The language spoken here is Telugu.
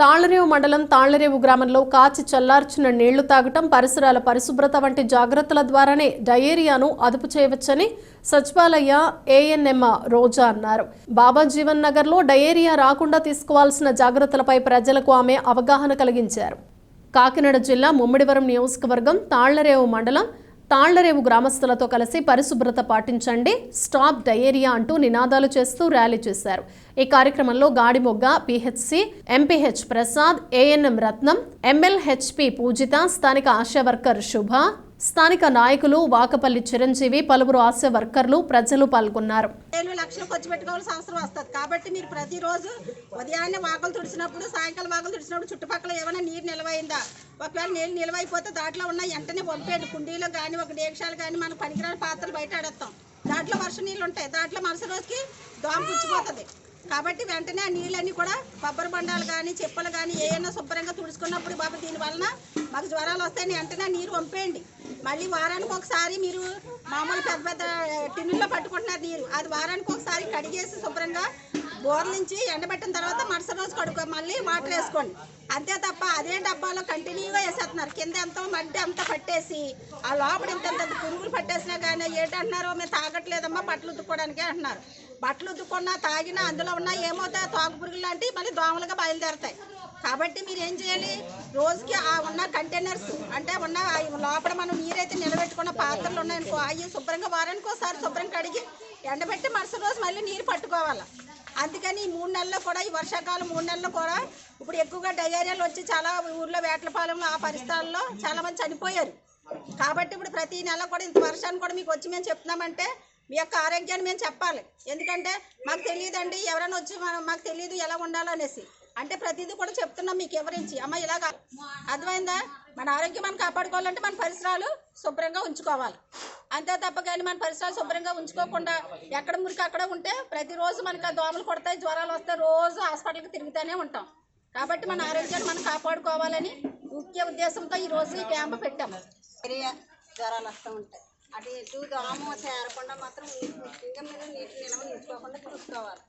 తాళ్ళరేవు మండలం తాళ్ళరేవు గ్రామంలో కాచి చల్లార్చిన నీళ్ళు తాగటం పరిసరాల పరిశుభ్రత వంటి జాగ్రత్తల ద్వారానే డయేరియాను అదుపు చేయవచ్చని సచివాలయ ఏఎన్ఎం రోజా అన్నారు. బాబా జీవన్ నగర్లో డయేరియా రాకుండా తీసుకోవాల్సిన జాగ్రత్తలపై ప్రజలకు ఆమె అవగాహన కలిగించారు. కాకినాడ జిల్లా ముమ్మిడివరం నియోజకవర్గం తాళ్ళరేవు మండలం తాళ్ళరేవు గ్రామస్తులతో కలిసి పరిశుభ్రత పాటించండి. స్టాప్ డయేరియా అంటూ నినాదాలు చేస్తూ ర్యాలీ చేశారు. ఈ కార్యక్రమంలో Gadimogga PHC MPH Prasad ANM Ratnam MLHP Poojitha స్థానిక ఆశా వర్కర్ శుభ స్థానిక నాయకులు వాకపల్లి చిరంజీవి పలువురు ఆశ వర్కర్లు ప్రజలు పాల్గొన్నారు. ఏళ్ళు లక్షలు ఖర్చు పెట్టుకోవాల్సిన అవసరం వస్తుంది. కాబట్టి మీరు ప్రతిరోజు ఉదయాన్నే వాకలు తుడిచినప్పుడు సాయంకాలం వాకలు తుడిచినప్పుడు చుట్టుపక్కల ఏమైనా నీరు నిలవైందా? ఒకవేళ నీళ్ళు నిలవైపోతే దాంట్లో ఉన్న వెంటనే పంపేయండి కుండీలో కానీ ఒక డేక్షాలు కానీ మనం పనికిరాని పాత్రలు బయట ఆడేస్తాం. దాంట్లో వర్షం నీళ్ళు ఉంటాయి. దాంట్లో మరుసటి రోజుకి దోమ పుచ్చిపోతుంది. కాబట్టి వెంటనే ఆ నీళ్ళన్నీ కూడా కొబ్బరి బండాలు కానీ చెప్పులు కానీ ఏమైనా శుభ్రంగా తుడుచుకున్నప్పుడు బాబు దీని వలన మాకు జ్వరాలు వస్తాయని వెంటనే నీరు పంపేయండి. మళ్ళీ వారానికి ఒకసారి మీరు మామూలు పెద్ద పెద్ద టిన్నుల్లో పట్టుకుంటున్నారు నీరు. అది వారానికి ఒకసారి కడిగేసి శుభ్రంగా బోర్లించి ఎండబెట్టిన తర్వాత మరుసటి రోజు కడుక్కో మళ్ళీ వాటర్ వేసుకోండి. అంతే తప్ప అదే డబ్బాలో కంటిన్యూగా వేసేస్తున్నారు. కింద ఎంతో మడ్డి అంతా పట్టేసి ఆ లోపల ఇంత పురుగులు పట్టేసినా కానీ ఏంటంటున్నారో మేము తాగట్లేదమ్మా బట్టలు ఉతుక్కోవడానికే అంటున్నారు. బట్టలు ఉద్దుకున్నా తాగినా అందులో ఉన్న ఏమవుతాయి? తోక పురుగులు లాంటివి మళ్ళీ దోమలుగా బయలుదేరుతాయి. కాబట్టి మీరు ఏం చేయాలి? రోజుకి ఆ ఉన్న కంటైనర్స్ అంటే ఉన్న లోపల మనం నీరైతే నిలబెట్టుకున్న పాత్రలు ఉన్నాయనుకో అవి శుభ్రంగా వారానికి ఒకసారి శుభ్రం కడిగి ఎండబెట్టి మరుసటి రోజు మళ్ళీ నీరు పట్టుకోవాలి? అందుకని ఈ మూడు నెలల్లో కూడా ఈ వర్షాకాలం మూడు నెలల్లో కూడా ఇప్పుడు ఎక్కువగా డయేరియాలు వచ్చి చాలా ఊర్లో వేటలపాలెంలో ఆ పరిసరాల్లో చాలామంది చనిపోయారు. కాబట్టి ఇప్పుడు ప్రతి నెల కూడా ఇంత వర్షాన్ని కూడా మీకు వచ్చి మేము చెప్తున్నామంటే మీ యొక్క ఆరోగ్యాన్ని మేము చెప్పాలి. ఎందుకంటే మాకు తెలియదండి ఎవరైనా వచ్చి మనం మాకు తెలియదు ఎలా ఉండాలనేసి. అంటే ప్రతిదీ కూడా చెప్తున్నాం మీకు వివరించి అమ్మ ఇలాగ అర్థమైందా? మన ఆరోగ్యం మనం కాపాడుకోవాలంటే మన పరిసరాలు శుభ్రంగా ఉంచుకోవాలి. అంతే తప్ప కానీ మన పరిసరాలు శుభ్రంగా ఉంచుకోకుండా ఎక్కడ మురికి అక్కడ ఉంటే ప్రతిరోజు మనకు ఆ దోమలు కొడతాయి జ్వరాలు వస్తాయి రోజు హాస్పిటల్కి తిరుగుతూనే ఉంటాం. కాబట్టి మన ఆరోగ్యాన్ని మనం కాపాడుకోవాలని ముఖ్య ఉద్దేశంతో ఈ రోజు ఈ క్యాంప్ పెట్టాము జ్వరాలు వస్తూ ఉంటాయి. అటు ఇటు దోమ చేరకుండా మాత్రం నీటి ముఖ్యంగా మీరు నీటి నిల్వ ఉంచుకోకుండా చూసుకోవాలి.